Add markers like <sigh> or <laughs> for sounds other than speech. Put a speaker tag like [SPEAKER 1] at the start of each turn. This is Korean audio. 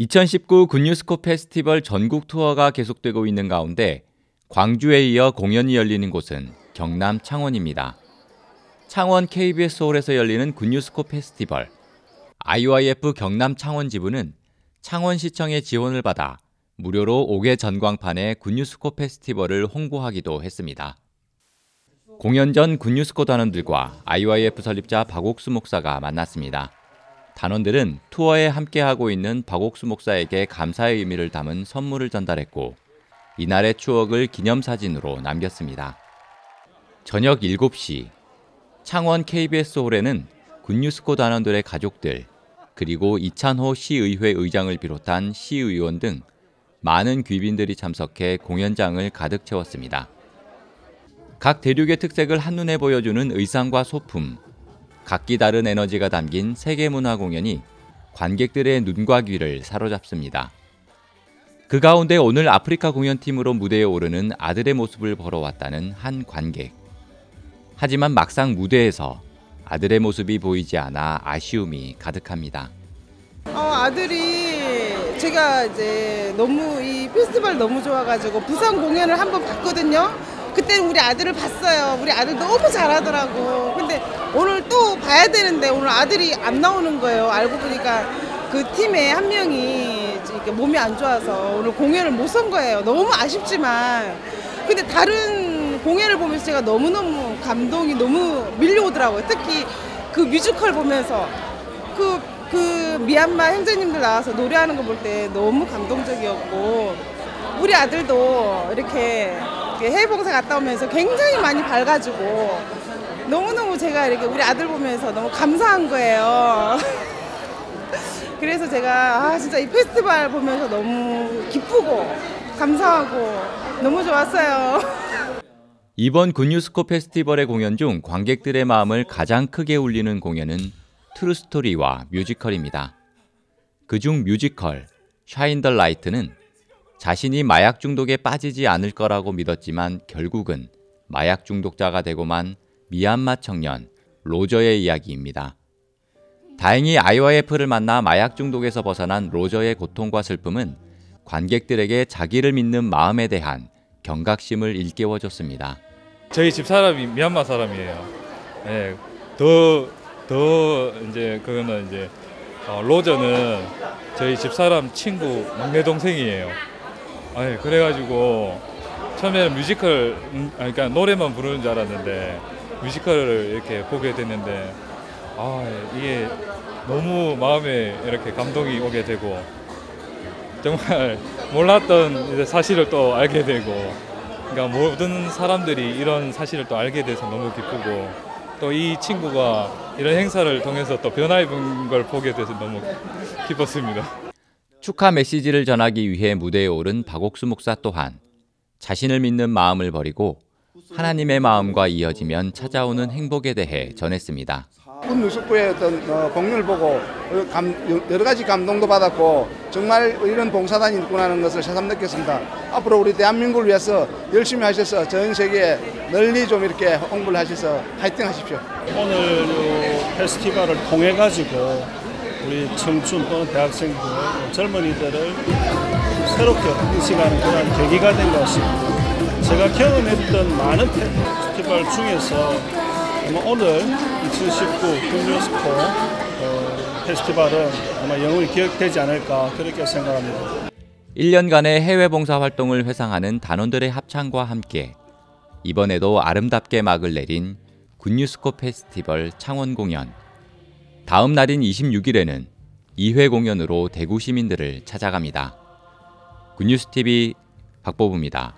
[SPEAKER 1] 2019 굿뉴스코 페스티벌 전국 투어가 계속되고 있는 가운데 광주에 이어 공연이 열리는 곳은 경남 창원입니다. 창원 KBS 홀에서 열리는 굿뉴스코 페스티벌. IYF 경남 창원 지부는 창원시청의 지원을 받아 무료로 5개 전광판의 굿뉴스코 페스티벌을 홍보하기도 했습니다. 공연 전 굿뉴스코 단원들과 IYF 설립자 박옥수 목사가 만났습니다. 단원들은 투어에 함께하고 있는 박옥수 목사에게 감사의 의미를 담은 선물을 전달했고 이날의 추억을 기념사진으로 남겼습니다. 저녁 7시 창원 KBS 홀에는 굿뉴스코 단원들의 가족들 그리고 이찬호 시의회 의장을 비롯한 시의원 등 많은 귀빈들이 참석해 공연장을 가득 채웠습니다. 각 대륙의 특색을 한눈에 보여주는 의상과 소품, 각기 다른 에너지가 담긴 세계 문화 공연이 관객들의 눈과 귀를 사로잡습니다. 그 가운데 오늘 아프리카 공연팀으로 무대에 오르는 아들의 모습을 보러 왔다는 한 관객. 하지만 막상 무대에서 아들의 모습이 보이지 않아 아쉬움이 가득합니다.
[SPEAKER 2] 어, 아들이 제가 이제 너무 이 페스티벌 너무 좋아가지고 부산 공연을 한번 봤거든요. 그때 우리 아들을 봤어요. 우리 아들 너무 잘하더라고. 근데 오늘 또 봐야 되는데 오늘 아들이 안 나오는 거예요. 알고 보니까 그 팀에 한 명이 이렇게 몸이 안 좋아서 오늘 공연을 못 선 거예요. 너무 아쉽지만 근데 다른 공연을 보면서 제가 너무너무 감동이 너무 밀려오더라고요. 특히 그 뮤지컬 보면서 그, 그 미얀마 형제님들 나와서 노래하는 거 볼 때 너무 감동적이었고 우리 아들도 이렇게 해외 봉사 갔다 오면서 굉장히 많이 밝아지고 너무너무 제가 이렇게 우리 아들 보면서 너무 감사한 거예요. <laughs> 그래서 제가 아 진짜 이 페스티벌 보면서 너무 기쁘고 감사하고 너무 좋았어요. <laughs>
[SPEAKER 1] 이번 굿뉴스코 페스티벌의 공연 중 관객들의 마음을 가장 크게 울리는 공연은 트루스토리와 뮤지컬입니다. 그중 뮤지컬 샤인 더 라이트는 자신이 마약 중독에 빠지지 않을 거라고 믿었지만 결국은 마약 중독자가 되고만 미얀마 청년 로저의 이야기입니다. 다행히 IYF를 만나 마약 중독에서 벗어난 로저의 고통과 슬픔은 관객들에게 자기를 믿는 마음에 대한 경각심을 일깨워줬습니다.
[SPEAKER 3] 저희 집 사람이 미얀마 사람이에요. 예, 더, 더 이제 그거는 이제 어, 로저는 저희 집 사람 친구 막내 동생이에요. 아, 예, 그래가지고 처음에는 뮤지컬, 음, 아, 그러니까 노래만 부르는 줄 알았는데 뮤지컬을 이렇게 보게 됐는데 아, 예, 이게 너무 마음에 이렇게 감동이 오게 되고 정말 <laughs> 몰랐던 사실을 또 알게 되고 그러니까 모든 사람들이 이런 사실을 또 알게 돼서 너무 기쁘고 또 이 친구가 이런 행사를 통해서 또 변화 입은 걸 보게 돼서 너무 기뻤습니다.
[SPEAKER 1] 축하 메시지를 전하기 위해 무대에 오른 박옥수 목사 또한 자신을 믿는 마음을 버리고 하나님의 마음과 이어지면 찾아오는 행복에 대해 전했습니다.
[SPEAKER 4] 군누수부의 어떤 어, 공연을 보고 감, 여러 가지 감동도 받았고 정말 이런 봉사단이 있구나 는 것을 새삼 느꼈습니다. 앞으로 우리 대한민국을 위해서 열심히 하셔서 전 세계에 널리 좀 이렇게 홍보를 하셔서 화이팅 하십시오.
[SPEAKER 5] 오늘 이 페스티벌을 통해 가지고 우리 청춘 또는 대학생들 젊은이들을 새롭게 인식하는 그런 계기가 된 것 같습니다. 제가 경험했던 많은 페스티벌 중에서 아마 오늘 2019 굿뉴스코 어, 페스티벌은 아마 영원히 기억되지 않을까 그렇게 생각합니다.
[SPEAKER 1] 1년간의 해외 봉사 활동을 회상하는 단원들의 합창과 함께 이번에도 아름답게 막을 내린 굿뉴스코 페스티벌 창원 공연. 다음 날인 26일에는 2회 공연으로 대구 시민들을 찾아갑니다. 굿뉴스 TV 박보부입니다.